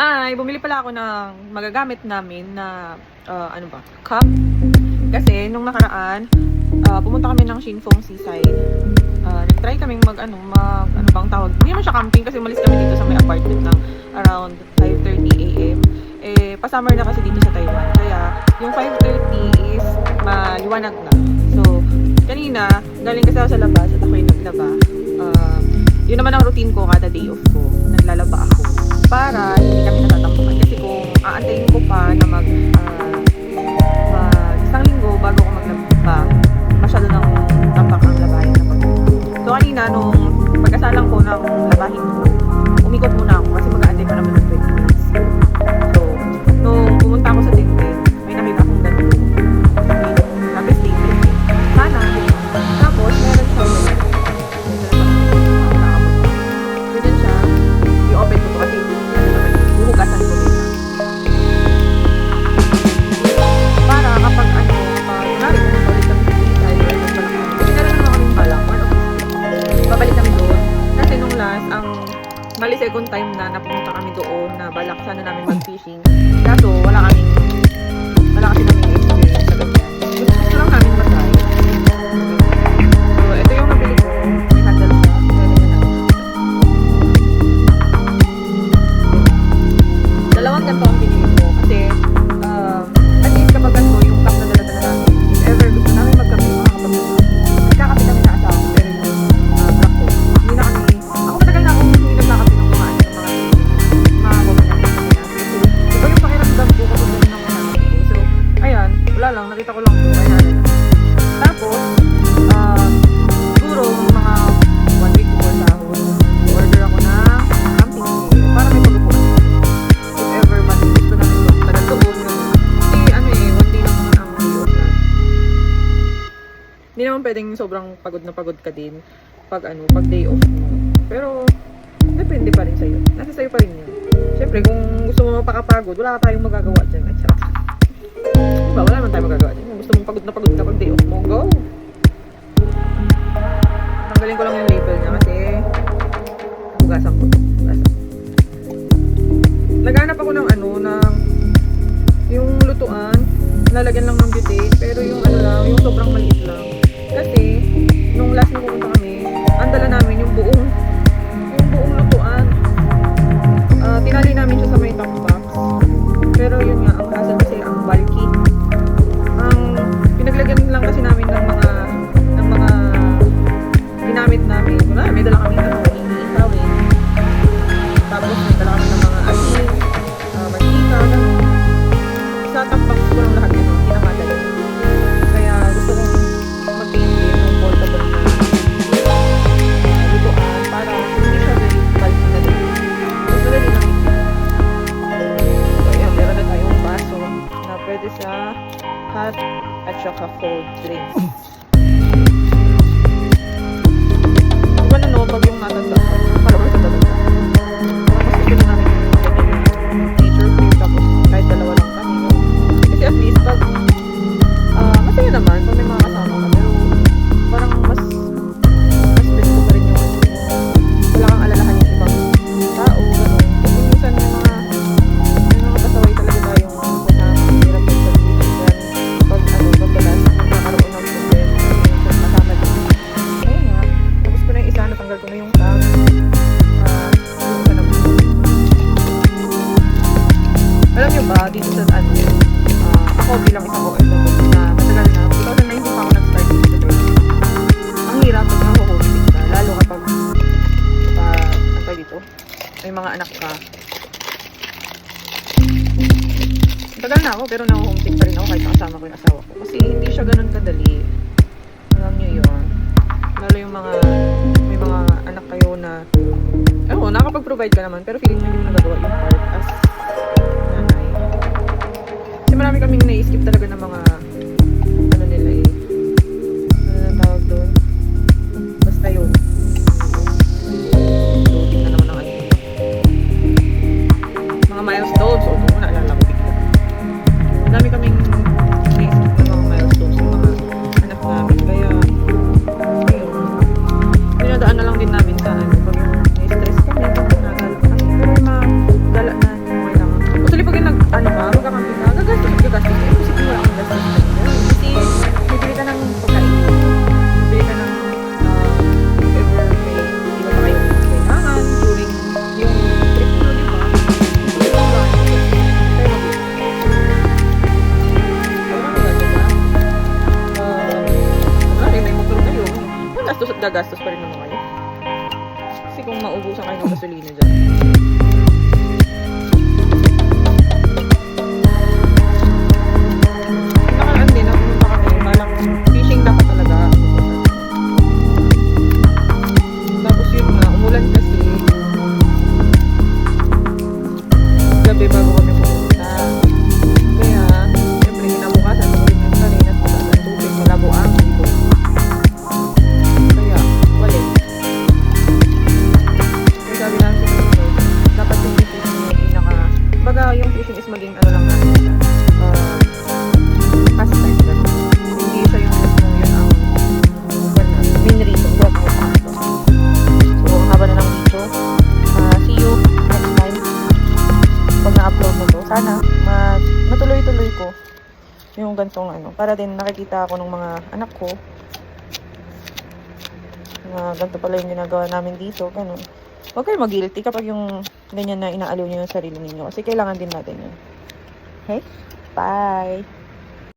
Ay, bumili pala ako ng magagamit namin na, ah, ano ba, cup. Kasi, nung nakaraan, ah, pumunta kami ng Shinfeng Seaside. Ah, nag-try kaming mag, ano, mag, ano bang tawag? Hindi naman siya camping kasi umalis kami dito sa may apartment ng around 5.30 a.m. Eh, pa-summer na kasi dito sa Taiwan. Kaya, yung 5.30 is maliwanag na. So, kanina, galing kasi ako sa labas at ako'y naglaba. Ah, yun naman ang routine ko kada day off ko. Naglalaba ako. Para hindi kami natatampukan. Kasi kung aantayin ko pa na mag, ah, ang bali second time na napunta kami doon na balak sana namin mag-fishing. Kaso wala kaming wala lang, nakita ko lang to, kaya na Tapos, um, siguro mga one week before sahod, order ako ng camping gear para may pag-upuan if ever man gusto namin doon, tagal doon, ganun. Kasi ano eh, one day lang ang natin. Hindi naman pwedeng sobrang pagod na pagod ka din pag ano, pag day off mo. Pero, depende pa rin sa'yo. Nasa sa'yo pa rin yun. Siyempre, kung gusto mo mapakapagod, wala ka tayong magagawa dyan. At saka, diba, wala naman tayong magagawa dyan. Gusto mong pagod na pagod ka pag day off mo, go! Tanggalin ko lang yung label niya at saka cold drinks. Anak ka. Matagal na ako, pero nahuhumtik pa rin ako kahit kasama ko yung asawa ko. Kasi hindi siya ganun kadali. Alam niyo yun. Lalo yung mga, may mga anak kayo na, ewan ko, nakakapag-provide ka naman, pero feeling mo hindi mo nagagawa yung part as gagastos pa rin naman kayo. Kasi kung maubusan kayo ng gasolina, yung gantong ano. Para din nakikita ako ng mga anak ko. Na ganito pala yung ginagawa namin dito. Ganun. Huwag kayo mag-guilty kapag yung ganyan na inaaliw nyo yung sarili ninyo. Kasi kailangan din natin yun. Okay? Bye!